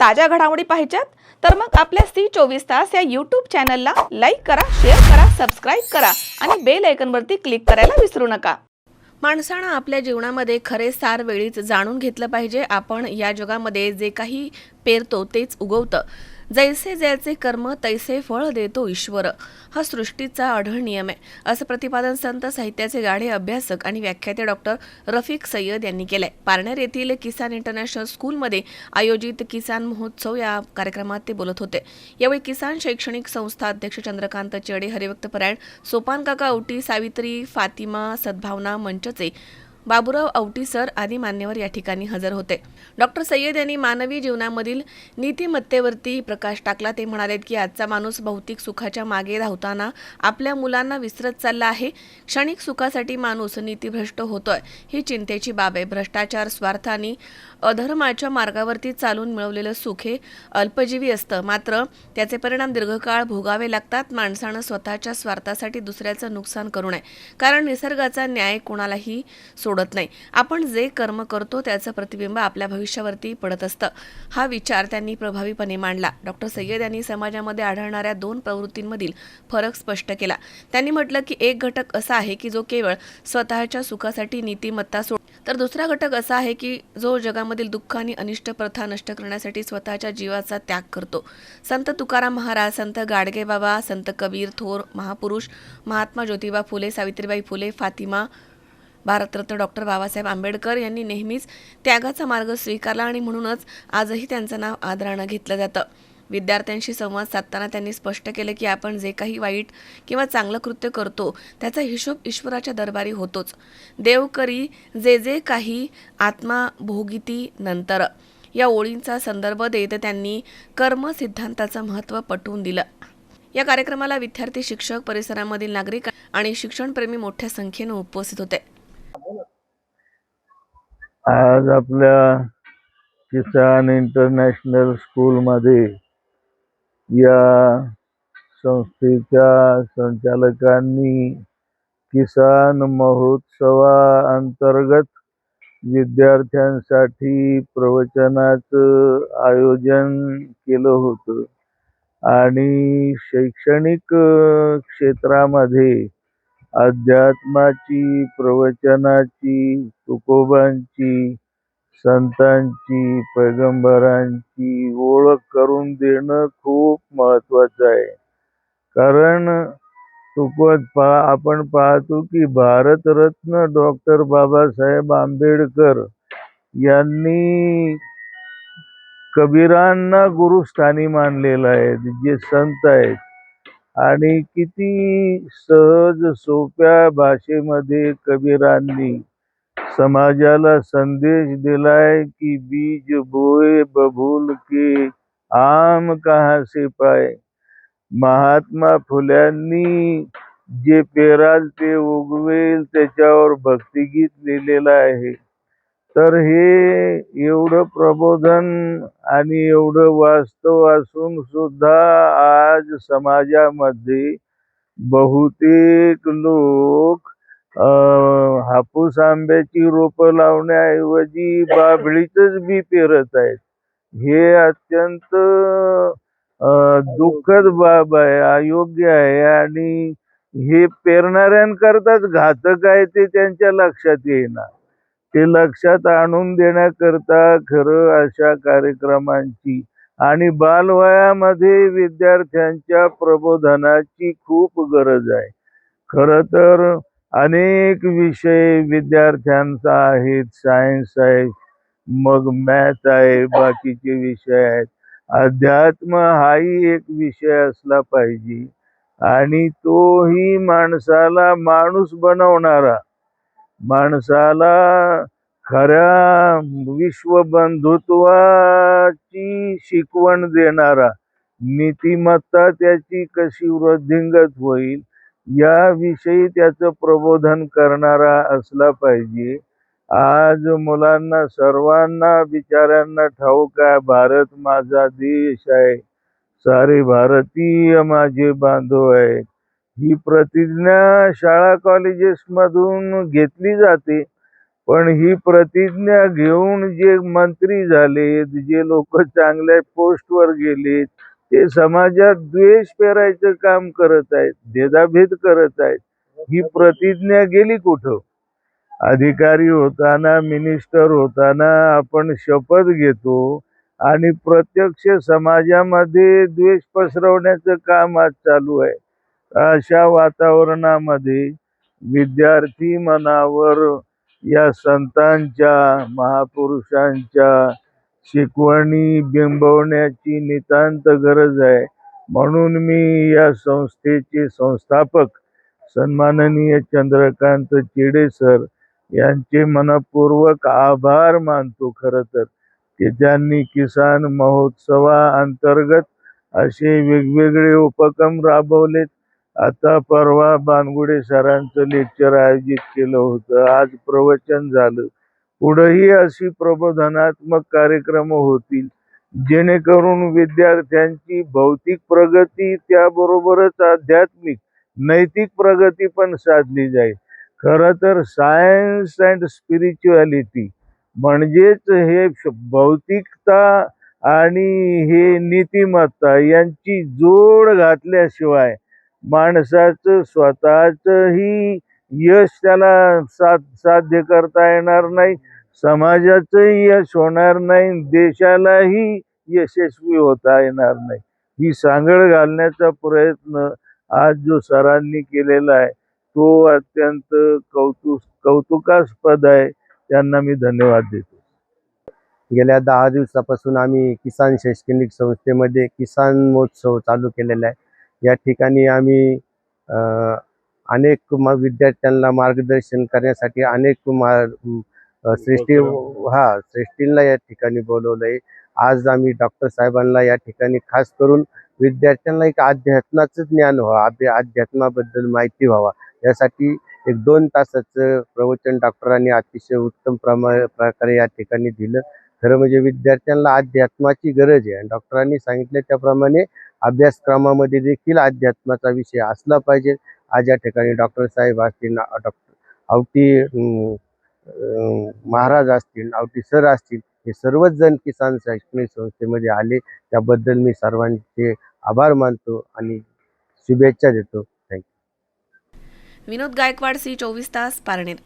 ताज्या घडामोडी पाहिजेत तर मग आपल्या सी चोवीस तास या यूट्यूब चॅनलला लाईक करा शेअर करा सबस्क्राईब करा आणि बेल आयकनवरती क्लिक करायला विसरू नका. माणसानं आपल्या जीवनामध्ये खरे सार वेळीच जाणून घेतलं पाहिजे. आपण या जगामध्ये जे काही पेरतो तेच उगवतं. जैसे ज्याचे कर्म तैसे फळ देतो ईश्वर. हा सृष्टीचा आढळ नियम आहे. असं प्रतिपादन संत साहित्याचे गाढे अभ्यासक आणि व्याख्याते डॉक्टर रफिक सय्यद यांनी केलंय. पारनेर येथील किसान इंटरनॅशनल स्कूलमध्ये आयोजित किसान महोत्सव या कार्यक्रमात ते बोलत होते. यावेळी किसान शैक्षणिक संस्था अध्यक्ष चंद्रकांत चेडे हरिभक्त परायण सोपान काका औटी सावित्री फातिमा सद्भावना मंचचे बाबुराव औटी सर आदी मान्यवर या ठिकाणी हजर होते. डॉक्टर सय्यद यांनी मानवी जीवनामधील नीतिमत्तेवरती प्रकाश टाकला. ते म्हणाले की आजचा माणूस भौतिक सुखाच्या मागे धावताना आपल्या मुलांना विसरत चालला आहे. क्षणिक सुखासाठी माणूस नीतिभ्रष्ट होतोय. ही चिंतेची बाब आहे. भ्रष्टाचार स्वार्थ आणि अधर्माच्या मार्गावरती चालून मिळवलेलं सुख हे अल्पजीवी असतं. मात्र त्याचे परिणाम दीर्घकाळ भोगावे लागतात. माणसानं स्वतःच्या स्वार्थासाठी दुसऱ्याचं नुकसान करू नये. कारण निसर्गाचा न्याय कोणालाही सोडत नाही. आपण जे कर्म करतो त्याचं प्रतिबिंब आपल्या भविष्यावरती पडत असतं. हा विचार त्यांनी प्रभावीपणे मांडला. डॉक्टर सय्यद यांनी समाजामध्ये आढळणाऱ्या दोन प्रवृत्तींमधील फरक स्पष्ट केला. त्यांनी म्हटलं की एक घटक असा आहे की जो केवळ स्वतःच्या सुखासाठी नीतिमत्ता सोड तर दुसरा घटक असा आहे की जो जगामधील दुःख आणि अनिष्ट प्रथा नष्ट करण्यासाठी स्वतःच्या जीवाचा त्याग करतो. संत तुकाराम महाराज संत गाडगे बाबा संत कबीर थोर महापुरुष महात्मा ज्योतिबा फुले सावित्रीबाई फुले फातिमा भारतरत्न डॉक्टर बाबासाहेब आंबेडकर यांनी नेहमीच त्यागाचा मार्ग स्वीकारला आणि म्हणूनच आजही त्यांचं नाव आदरानं घेतलं जातं. विद्यार्थ्यांशी संवाद साधताना त्यांनी स्पष्ट केलं की आपण जे काही वाईट किंवा चांगलं कृत्य करतो त्याचा हिशोब ईश्वराच्या दरबारी होतोच. देव करी जे जे काही आत्मा भोगिती नंतर या ओळींचा संदर्भ देत त्यांनी कर्म सिद्धांताचं महत्त्व पटवून दिलं. या कार्यक्रमाला विद्यार्थी शिक्षक परिसरामधील नागरिक आणि शिक्षणप्रेमी मोठ्या संख्येनं उपस्थित होते. आज आपल्या किसान इंटरनॅशनल स्कूलमध्ये या संस्थेच्या संचालकांनी किसान महोत्सवा अंतर्गत विद्यार्थ्यांसाठी प्रवचनाचं आयोजन केलं होतं. आणि शैक्षणिक क्षेत्रामध्ये अध्यात्माची प्रवचनाची तुकोबांची संतांची पैगंबरांची ओळख करून देणं खूप महत्वाचं आहे. कारण तुकोत पा आपण पाहतो की भारतरत्न डॉक्टर बाबासाहेब आंबेडकर यांनी कबीरांना गुरुस्थानी मानलेलं आहे जे संत आहेत. आणि किती सहज सोप्या भाषेमध्ये कबीरांनी समाजाला संदेश दिलाय की बीज बोए बबूल के आम कहाँ से पाय महात्मा फुल्यांनी जे पेराल ते उगवेल त्याच्यावर भक्तिगीत लिहिलेलं आहे. तर हे एवढं प्रबोधन आणि एवढं वास्तव असून सुद्धा आज समाजामध्ये बहुतेक लोक हापूस आंब्याची रोपं लावण्याऐवजी बाभळीचंच बी पेरत आहेत. हे अत्यंत दुःखद बाब आहे अयोग्य आहे आणि हे पेरणाऱ्यांकरताच घातक आहे ते त्यांच्या लक्षात येईना. ते लक्षात आणून देण्याकरता खरं अशा कार्यक्रमांची आणि बालवयामध्ये विद्यार्थ्यांच्या प्रबोधनाची खूप गरज आहे. खरं तर अनेक विषय विद्यार्थ्यांचा आहेत. सायन्स आहे मग मॅथ आहे बाकीचे विषय आहेत. अध्यात्म हाही एक विषय असला पाहिजे आणि तोही माणसाला माणूस बनवणारा माणसाला खऱ्या विश्वबंधुत्वाची शिकवण देणारा नीतिमत्ता त्याची कशी वृद्धिंगत होईल याविषयी त्याचं प्रबोधन करणारा असला पाहिजे. आज मुलांना सर्वांना बिचाऱ्यांना ठाऊक आहे भारत माझा देश आहे. सारे भारतीय माझे बांधव आहेत. ही प्रतिज्ञा शाळा कॉलेजेसमधून घेतली जाते. पण ही प्रतिज्ञा घेऊन जे मंत्री झालेत जे लोक चांगल्या पोस्टवर गेलेत ते समाजात द्वेष पेरायचं काम करत आहेत भेदाभेद करत आहेत. ही प्रतिज्ञा गेली कुठं? अधिकारी होताना मिनिस्टर होताना आपण शपथ घेतो आणि प्रत्यक्ष समाजामध्ये द्वेष पसरवण्याचं काम आज चालू आहे. अशा वातावरणामध्ये विद्यार्थी मनावर या संतांच्या महापुरुषांच्या शिकवणी बिंबवण्याची नितांत गरज आहे. म्हणून मी या संस्थेचे संस्थापक सन्माननीय चंद्रकांत चिडे सर यांचे मनपूर्वक आभार मानतो खरं तर की त्यांनी किसान महोत्सवा अंतर्गत असे वेगवेगळे उपक्रम राबवलेत. आता परवा बानगुडे सरांचं लेक्चर आयोजित केलं होतं. आज प्रवचन झालं. पुढेही अशी प्रबोधनात्मक कार्यक्रम होतील. जेणेकरून विद्यार्थ्यांची भौतिक प्रगती त्याबरोबरच आध्यात्मिक नैतिक प्रगती पण साधली जाईल. खरं तर सायन्स अँड स्पिरिच्युअलिटी म्हणजेच हे भौतिकता आणि हे नीतिमत्ता यांची जोड घातल्याशिवाय माणसाचं स्वतःचंही यश त्याला साध साध्य करता येणार नाही. समाजाचंही यश होणार नाही. देशालाही यशस्वी होता येणार नाही. ही सांगड घालण्याचा प्रयत्न आज जो सरांनी केलेला आहे तो अत्यंत कौतुक कौतुकास्पद आहे. त्यांना मी धन्यवाद देतो. गेल्या दहा दिवसापासून आम्ही किसान शैक्षणिक संस्थेमध्ये किसान महोत्सव चालू केलेला आहे. या ठिकाणी आम्ही अनेक विद्यार्थ्यांना मार्गदर्शन करण्यासाठी अनेक मा श्रेष्ठी हा श्रेष्ठींना या ठिकाणी बोलवलं आहे आज आम्ही डॉक्टर साहेबांना या ठिकाणी खास करून विद्यार्थ्यांना एक अध्यात्माचं ज्ञान व्हावं आपल्या अध्यात्माबद्दल माहिती व्हावा. यासाठी एक दोन तासाचं प्रवचन डॉक्टरांनी अतिशय उत्तम प्रमा प्रकारे या ठिकाणी दिलं. खरं म्हणजे विद्यार्थ्यांना अध्यात्माची गरज आहे आणि डॉक्टरांनी सांगितलं त्याप्रमाणे अभ्यासक्रमामध्ये देखील अध्यात्माचा विषय असला पाहिजे. आज या ठिकाणी डॉक्टर साहेब असतील डॉक्टर आवटी महाराज असतील आवटी सर असतील हे सर्वच जण किसान शैक्षणिक संस्थेमध्ये आले. त्याबद्दल मी सर्वांचे आभार मानतो आणि शुभेच्छा देतो. थँक्यू विनोद गायकवाड सी चोवीस तास पारनेर.